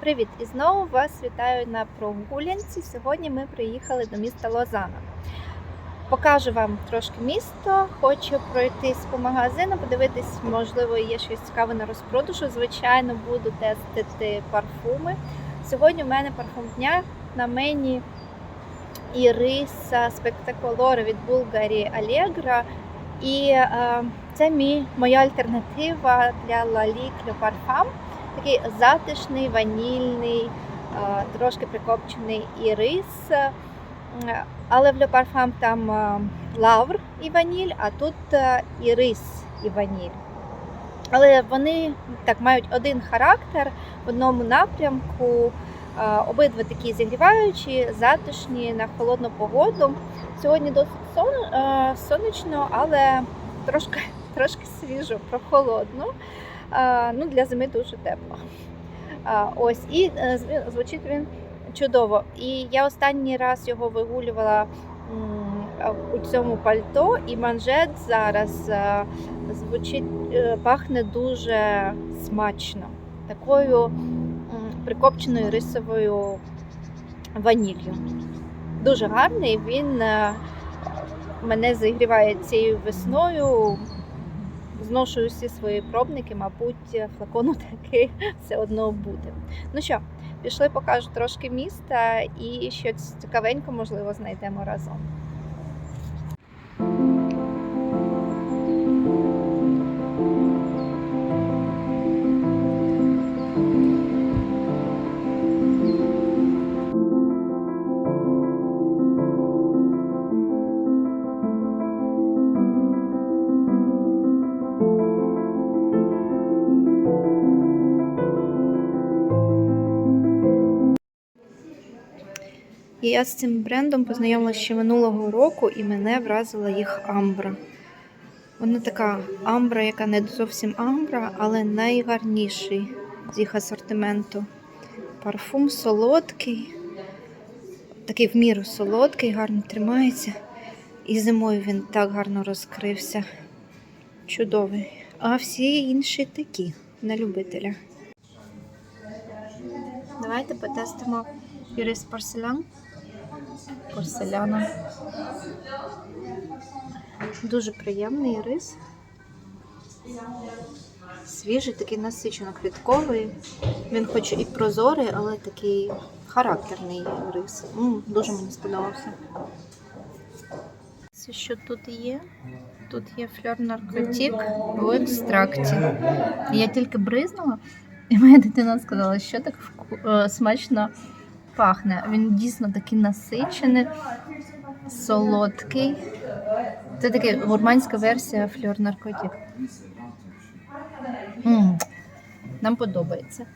Привіт! І знову вас вітаю на прогулянці. Сьогодні ми приїхали до міста Лозана. Покажу вам трошки місто. Хочу пройтись по магазину, подивитись, можливо, є щось цікаве на розпродажу. Звичайно, буду тестити парфуми. Сьогодні у мене парфум дня на мені Іриса Спектаколоре від Булгарі Allegro. І е, це мій, моя альтернатива для Le Parfum. Такий затишний, ванільний, трошки прикопчений ірис. Е, Але в Le Parfum там лавр і ваніль, а тут е, ірис і ваніль. Але вони так мають один характер в одному напрямку. Обидва такі зігріваючі, затишні на холодну погоду. Сьогодні досить сон, сонячно, але трошки, трошки свіжо, прохолодно. Ну, для зими дуже тепло. Ось, і е, звучить він чудово. І я останній раз його вигулювала у цьому пальто, і манжет зараз е, звучить, е, пахне дуже смачно. Такою прикопченою рисовою ваніллю. Дуже гарний. Він мене зігріває цією весною. Зношую всі свої пробники, мабуть, флакону таки все одно буде. Ну що, пішли, покажу трошки міста і щось цікавенько, можливо, знайдемо разом. Я з цим брендом познайомилася ще минулого року, і мене вразила їх амбра. Вона така амбра, яка не зовсім амбра, але найгарніший з їх асортименту. Парфум солодкий, такий в міру солодкий, гарно тримається. І зимою він так гарно розкрився. Чудовий. А всі інші такі на любителя. Давайте потестимо Юрис Порселян. Порселяна. Дуже приємний рис. Свіжий, такий насичено квітковий. Він хоч і прозорий, але такий характерний рис. М, дуже мені сподобався. Це що тут є? Тут є фльор наркотик в екстракті. Я тільки бризнула, і моя дитина сказала, що так е, смачно пахне. Він дійсно такий насичений, солодкий. Це така гурманська версія фльор наркотик. Нам подобається.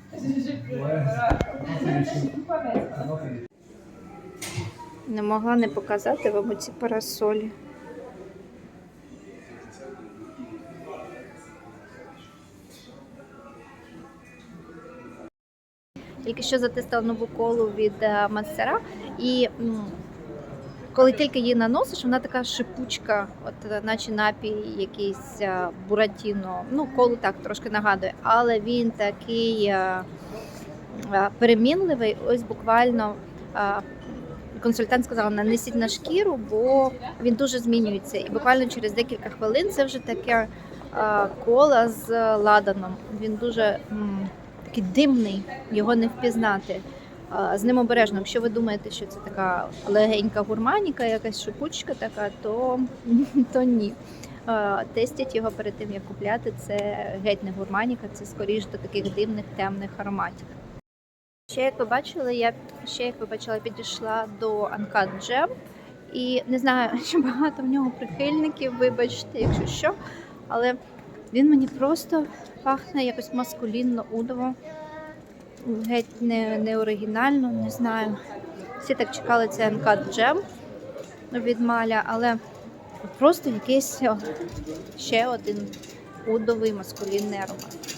Не могла не показати вам ці парасолі. Тільки що затестила нову колу від Мастера. І коли тільки її наносиш, вона така шипучка, от е, наче напій якийсь е, буратіно. Ну, колу так трошки нагадує, але він такий е, перемінливий. Ось буквально консультант сказала, нанесіть на шкіру, бо він дуже змінюється. І буквально через декілька хвилин це вже таке кола з ладаном. Він дуже такий димний, його не впізнати. З ним обережно, якщо ви думаєте, що це така легенька гурманіка, якась шипучка така, то, то ні. Тестять його перед тим, як купляти. Це геть не гурманіка, це скоріш до таких димних темних ароматів. Ще як ви бачили, я ще як ви бачили, підійшла до Uncut Gem. І не знаю, чи багато в нього прихильників, вибачте, якщо що. Але він мені просто пахне якось маскулінно, удово. Геть не, не оригінально, не знаю. Всі так чекали цей Uncut джем від Маля, але просто якийсь ще один удовий маскулінний аромат.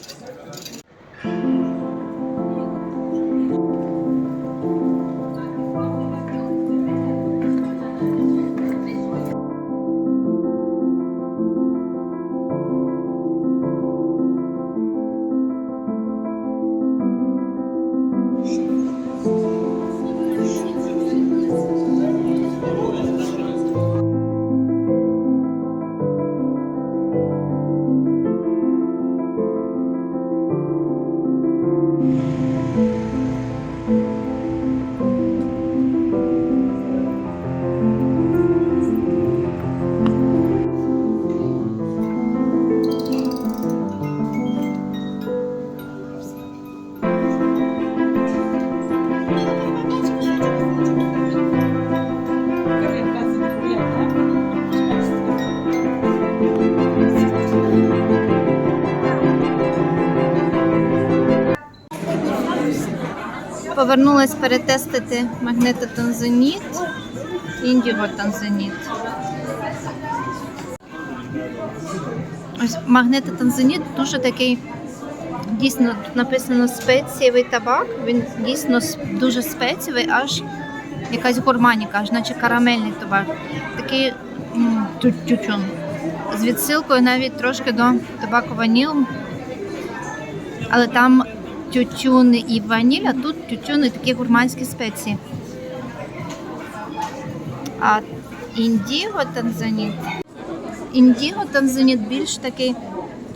Повернулась перетестити магнетотанзоніт, індіго-танзоніт. Ось магнетотанзоніт дуже такий, дійсно тут написано спецієвий табак. Він дійсно дуже спецієвий, аж якась гурманіка, аж наче карамельний табак. Такий тютюн. З відсилкою навіть трошки до табаку ваніл. Але там тютюн і ваніль, а тут тютюн і такі гурманські спеції. А індіго танзаніт. Індіго танзаніт більш такий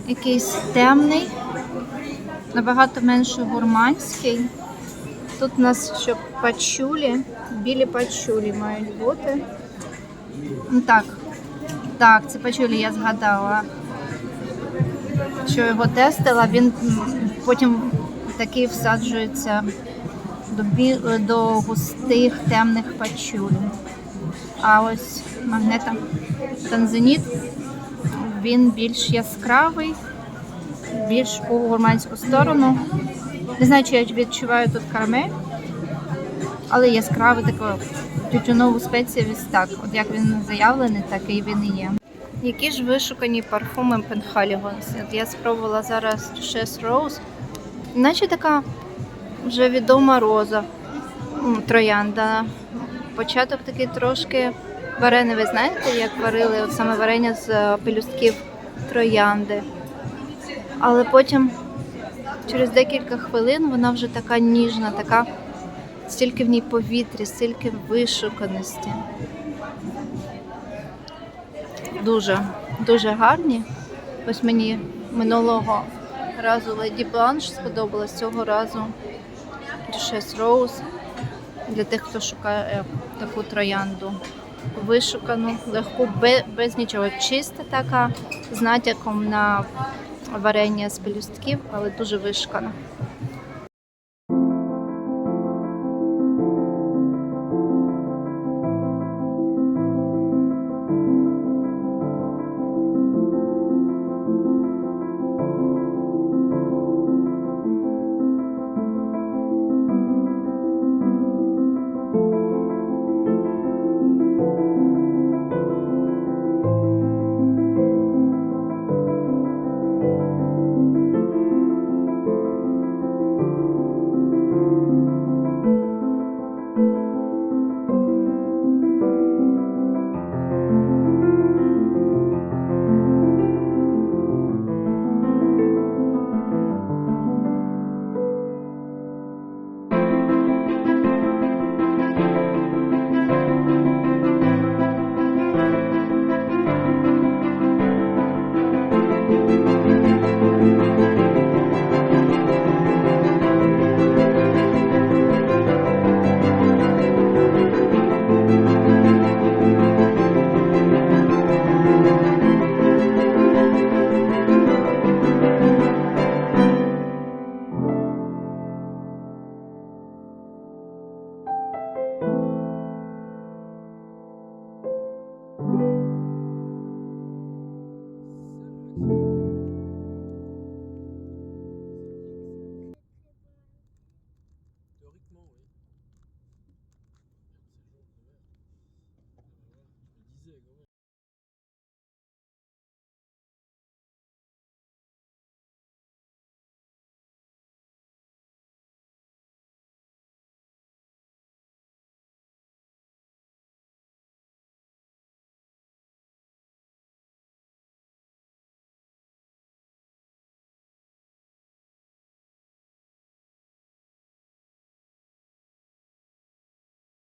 якийсь темний, набагато менше гурманський. Тут у нас ще пачулі, білі пачулі мають бути. Ну, Так, так, це пачулі я згадала що його тестила, він потім такий всаджується до, бі... до густих темних пачуль. А ось магнета танзаніт, він більш яскравий, більш у гурманську сторону. Не знаю, чи я відчуваю тут карамель, але яскравий такий тютюнову спецієвість так. От як він заявлений, так і він і є. Які ж вишукані парфуми? От я спробувала зараз Duchesse Rose. Наче така вже відома роза. Троянда. Початок такий трошки варений. Ви знаєте, як варили от саме варення з е, пелюстків троянди. Але потім, через декілька хвилин, вона вже така ніжна, така стільки в ній повітря, стільки вишуканості. Дуже, дуже гарні. Ось мені минулого разу Леді Бланш сподобалась цього разу Duchesse Rose для тих, хто шукає е, таку троянду. Вишукану, легку, без нічого. Чиста така, з натяком на варення з пелюстків, але дуже вишукана.